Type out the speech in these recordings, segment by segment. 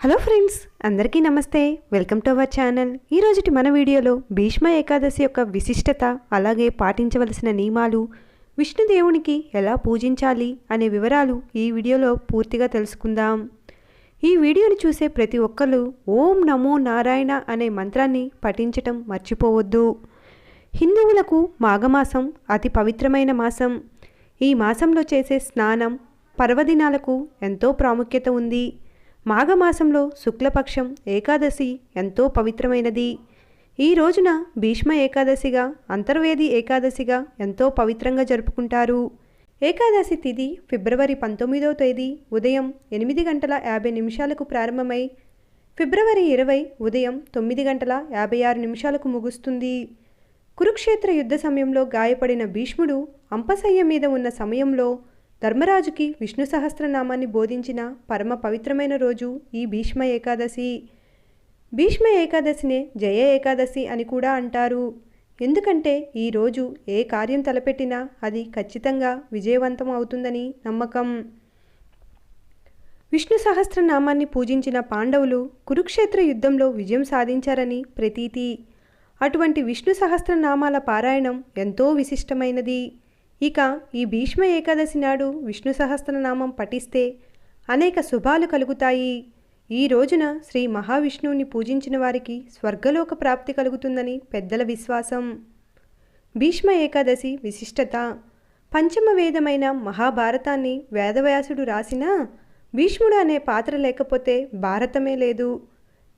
Hello friends అందరికీ నమస్తే. Welcome to our channel. ఈరోజుటి మన వీడియోలో భీష్మ ఏకాదశి యొక్క విశిష్టత అలాగే పాటించవలసిన నియమాలు విష్ణుదేవునికి ఎలా పూజించాలి అనే వివరాలు ఈ వీడియోలో పూర్తిగా తెలుసుకుందాం. ఈ వీడియోని చూసే ప్రతి ఒక్కరు ఓం నమో నారాయణ అనే మంత్రాన్ని పఠించటం మర్చిపోవద్దు. హిందువులకు మాఘమాసం అతి పవిత్రమైన మాసం. ఈ మాసంలో చేసే స్నానం పర్వదినాలకు ఎంతో ప్రాముఖ్యత ఉంది. మాఘమాసంలో శుక్లపక్షం ఏకాదశి ఎంతో పవిత్రమైనది. ఈ రోజున భీష్మ ఏకాదశిగా అంతర్వేది ఏకాదశిగా ఎంతో పవిత్రంగా జరుపుకుంటారు. ఏకాదశి తిథి ఫిబ్రవరి పంతొమ్మిదవ తేదీ ఉదయం ఎనిమిది గంటల యాభై నిమిషాలకు ప్రారంభమై ఫిబ్రవరి ఇరవై ఉదయం తొమ్మిది గంటల యాభై ఆరు నిమిషాలకు ముగుస్తుంది. కురుక్షేత్ర యుద్ధ సమయంలో గాయపడిన భీష్ముడు అంపశయ్య మీద ఉన్న సమయంలో ధర్మరాజుకి విష్ణు సహస్రనామాన్ని బోధించిన పరమ పవిత్రమైన రోజు ఈ భీష్మ ఏకాదశి. భీష్మ ఏకాదశినే జయ ఏకాదశి అని కూడా అంటారు. ఎందుకంటే ఈ రోజు ఏ కార్యం తలపెట్టినా అది ఖచ్చితంగా విజయవంతం అవుతుందని నమ్మకం. విష్ణు సహస్రనామాన్ని పూజించిన పాండవులు కురుక్షేత్ర యుద్ధంలో విజయం సాధించారని ప్రతీతి. అటువంటి విష్ణు సహస్రనామాల పారాయణం ఎంతో విశిష్టమైనది. ఇక ఈ భీష్మ ఏకాదశి నాడు విష్ణు సహస్రనామం పఠిస్తే అనేక శుభాలు కలుగుతాయి. ఈ రోజున శ్రీ మహావిష్ణువుని పూజించిన వారికి స్వర్గలోక ప్రాప్తి కలుగుతుందని పెద్దల విశ్వాసం. భీష్మ ఏకాదశి విశిష్టత. పంచమ వేదమైన మహాభారతాన్ని వేదవ్యాసుడు రాసినా భీష్ముడు అనే పాత్ర లేకపోతే భారతమే లేదు.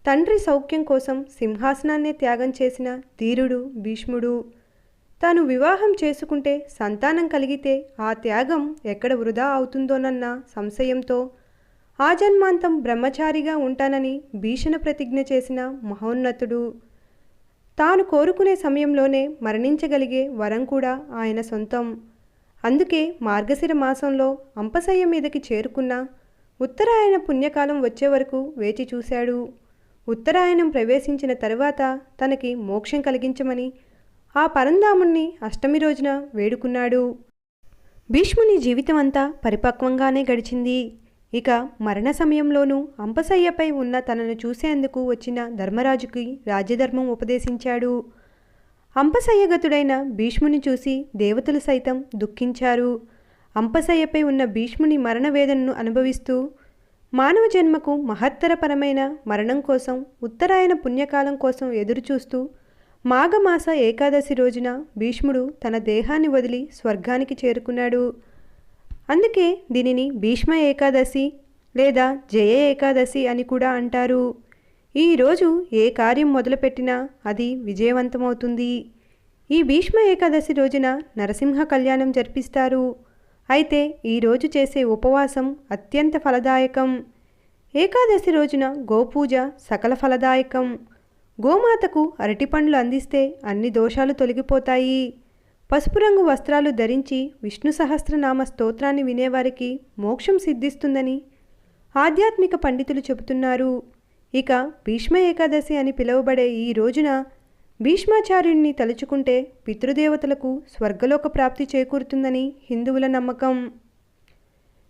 తండ్రి సౌఖ్యం కోసం సింహాసనాన్నే త్యాగం చేసిన ధీరుడు భీష్ముడు. తాను వివాహం చేసుకుంటే సంతానం కలిగితే ఆ త్యాగం ఎక్కడ వృధా అవుతుందోనన్న సంశయంతో ఆ జన్మాంతం బ్రహ్మచారిగా ఉంటానని భీషణ ప్రతిజ్ఞ చేసిన మహోన్నతుడు. తాను కోరుకునే సమయంలోనే మరణించగలిగే వరం కూడా ఆయన సొంతం. అందుకే మార్గశిర మాసంలో అంపశయ్య మీదకి చేరుకున్న ఉత్తరాయణ పుణ్యకాలం వచ్చే వరకు వేచి చూశాడు. ఉత్తరాయణం ప్రవేశించిన తరువాత తనకి మోక్షం కలిగించమని ఆ పరంధాముణ్ణి అష్టమి రోజున వేడుకున్నాడు. భీష్ముని జీవితం అంతా పరిపక్వంగానే గడిచింది. ఇక మరణ సమయంలోనూ అంపశయ్యపై ఉన్న తనను చూసేందుకు వచ్చిన ధర్మరాజుకి రాజ్యధర్మం ఉపదేశించాడు. అంపసయ్యగతుడైన భీష్ముని చూసి దేవతలు సైతం దుఃఖించారు. అంపశయ్యపై ఉన్న భీష్ముని మరణ వేదనను అనుభవిస్తూ మానవ జన్మకు మహత్తరపరమైన మరణం కోసం ఉత్తరాయణ పుణ్యకాలం కోసం ఎదురుచూస్తూ మాఘమాస ఏకాదశి రోజున భీష్ముడు తన దేహాన్ని వదిలి స్వర్గానికి చేరుకున్నాడు. అందుకే దీనిని భీష్మ ఏకాదశి లేదా జయ ఏకాదశి అని కూడా అంటారు. ఈరోజు ఏ కార్యం మొదలుపెట్టినా అది విజయవంతమవుతుంది. ఈ భీష్మ ఏకాదశి రోజున నరసింహ కళ్యాణం జరిపిస్తారు. అయితే ఈరోజు చేసే ఉపవాసం అత్యంత ఫలదాయకం. ఏకాదశి రోజున గోపూజ సకల ఫలదాయకం. గోమాతకు అరటిపండ్లు అందిస్తే అన్ని దోషాలు తొలగిపోతాయి. పసుపు రంగు వస్త్రాలు ధరించి విష్ణు సహస్రనామ స్తోత్రాన్ని వినేవారికి మోక్షం సిద్ధిస్తుందని ఆధ్యాత్మిక పండితులు చెబుతున్నారు. ఇక భీష్మ ఏకాదశి అని పిలువబడే ఈ రోజున భీష్మాచార్యుణ్ణి తలుచుకుంటే పితృదేవతలకు స్వర్గలోక ప్రాప్తి చేకూరుతుందని హిందువుల నమ్మకం.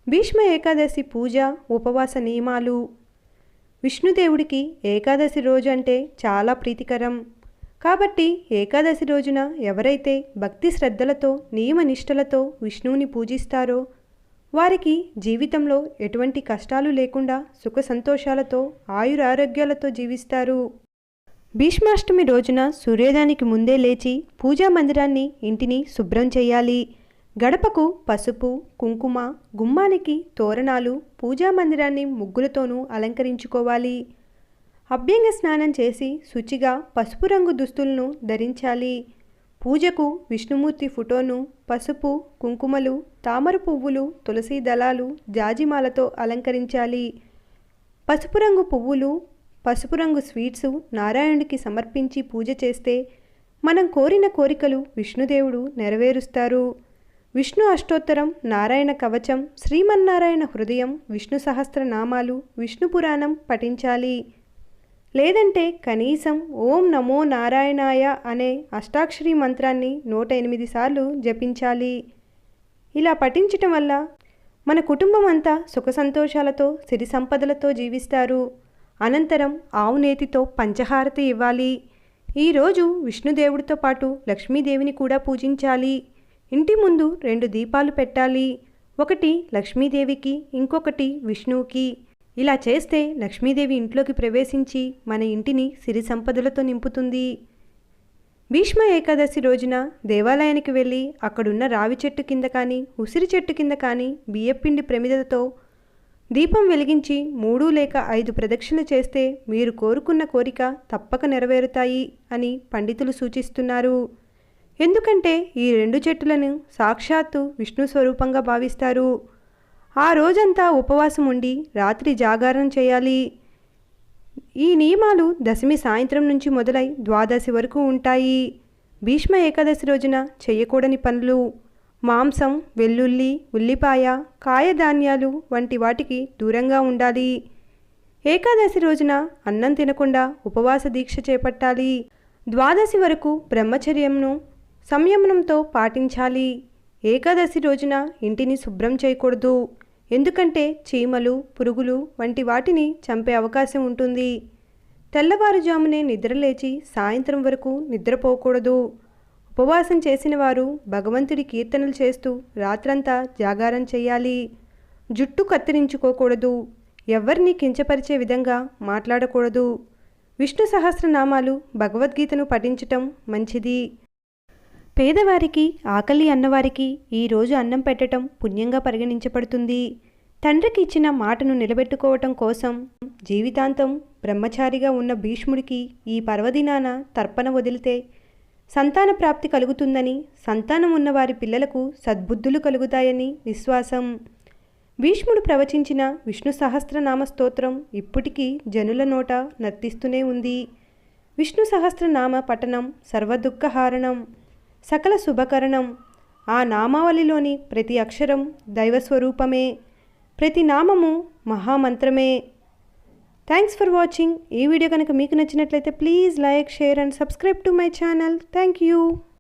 భీష్మ ఏకాదశి పూజ ఉపవాస నియమాలు విష్ణుదేవుడికి ఏకాదశి రోజు అంటే చాలా ప్రీతికరం. కాబట్టి ఏకాదశి రోజున ఎవరైతే భక్తి శ్రద్ధలతో నియమనిష్టలతో విష్ణువుని పూజిస్తారో వారికి జీవితంలో ఎటువంటి కష్టాలు లేకుండా సుఖ సంతోషాలతో ఆయురారోగ్యాలతో జీవిస్తారు. భీష్మాష్టమి రోజున సూర్యోదయానికి ముందే లేచి పూజా మందిరాన్ని ఇంటిని శుభ్రం చేయాలి. గడపకు పసుపు కుంకుమ గుమ్మానికి తోరణాలు పూజా మందిరాన్ని ముగ్గులతోనూ అలంకరించుకోవాలి. అభ్యంగ స్నానం చేసి శుచిగా పసుపు రంగు దుస్తులను ధరించాలి. పూజకు విష్ణుమూర్తి ఫోటోను పసుపు కుంకుమలు తామర పువ్వులు తులసి దళాలు జాజిమాలతో అలంకరించాలి. పసుపు రంగు పువ్వులు పసుపు రంగు స్వీట్సు నారాయణుడికి సమర్పించి పూజ చేస్తే మనం కోరిన కోరికలు విష్ణుదేవుడు నెరవేరుస్తారు. విష్ణు అష్టోత్తరం నారాయణ కవచం శ్రీమన్నారాయణ హృదయం విష్ణు సహస్రనామాలు విష్ణు పురాణం పఠించాలి. లేదంటే కనీసం ఓం నమో నారాయణాయ అనే అష్టాక్షరి మంత్రాన్ని నూట ఎనిమిది సార్లు జపించాలి. ఇలా పఠించటం వల్ల మన కుటుంబం అంతా సుఖ సంతోషాలతో సిరి సంపదలతో జీవిస్తారు. అనంతరం ఆవు నేతితో పంచహారతి ఇవ్వాలి. ఈరోజు విష్ణుదేవుడితో పాటు లక్ష్మీదేవిని కూడా పూజించాలి. ఇంటి ముందు రెండు దీపాలు పెట్టాలి. ఒకటి లక్ష్మీదేవికి ఇంకొకటి విష్ణువుకి. ఇలా చేస్తే లక్ష్మీదేవి ఇంట్లోకి ప్రవేశించి మన ఇంటిని సిరి సంపదలతో నింపుతుంది. భీష్మ ఏకాదశి రోజున దేవాలయానికి వెళ్ళి అక్కడున్న రావి చెట్టు కింద కానీ ఉసిరి చెట్టు కింద కానీ బియ్యపిండి ప్రమిదతో దీపం వెలిగించి మూడు లేక ఐదు ప్రదక్షిణలు చేస్తే మీరు కోరుకున్న కోరిక తప్పక నెరవేరుతాయి అని పండితులు సూచిస్తున్నారు. ఎందుకంటే ఈ రెండు చెట్టులను సాక్షాత్తు విష్ణు స్వరూపంగా భావిస్తారు. ఆ రోజంతా ఉపవాసం ఉండి రాత్రి జాగారం చేయాలి. ఈ నియమాలు దశమి సాయంత్రం నుంచి మొదలై ద్వాదశి వరకు ఉంటాయి. భీష్మ ఏకాదశి రోజున చేయకూడని పనులు మాంసం వెల్లుల్లి ఉల్లిపాయ కాయధాన్యాలు వంటి వాటికి దూరంగా ఉండాలి. ఏకాదశి రోజున అన్నం తినకుండా ఉపవాస దీక్ష చేపట్టాలి. ద్వాదశి వరకు బ్రహ్మచర్యంను సంయమనంతో పాటించాలి. ఏకాదశి రోజున ఇంటిని శుభ్రం చేయకూడదు. ఎందుకంటే చీమలు పురుగులు వంటి వాటిని చంపే అవకాశం ఉంటుంది. తెల్లవారుజామునే నిద్రలేచి సాయంత్రం వరకు నిద్రపోకూడదు. ఉపవాసం చేసిన వారు భగవంతుడి కీర్తనలు చేస్తూ రాత్రంతా జాగారం చేయాలి. జుట్టు కత్తిరించుకోకూడదు. ఎవరిని కించపరిచే విధంగా మాట్లాడకూడదు. విష్ణు సహస్రనామాలు భగవద్గీతను పఠించటం మంచిది. పేదవారికి ఆకలి అన్నవారికి ఈరోజు అన్నం పెట్టడం పుణ్యంగా పరిగణించబడుతుంది. తండ్రికి ఇచ్చిన మాటను నిలబెట్టుకోవటం కోసం జీవితాంతం బ్రహ్మచారిగా ఉన్న భీష్ముడికి ఈ పర్వదినాన తర్పణ వదిలితే సంతాన ప్రాప్తి కలుగుతుందని సంతానం ఉన్న వారి పిల్లలకు సద్బుద్ధులు కలుగుతాయని విశ్వాసం. భీష్ముడు ప్రవచించిన విష్ణు సహస్రనామ స్తోత్రం ఇప్పటికీ జనుల నోట నర్తిస్తూనే ఉంది. విష్ణు సహస్రనామ పఠనం సర్వదుఃఖహారణం సకల శుభకరణం. ఆ నామావళిలోని ప్రతి అక్షరం దైవస్వరూపమే. ప్రతి నామము మహామంత్రమే. థ్యాంక్స్ ఫర్ వాచింగ్ ఈ వీడియో కనుక మీకు నచ్చినట్లయితే please like share and subscribe to my channel thank you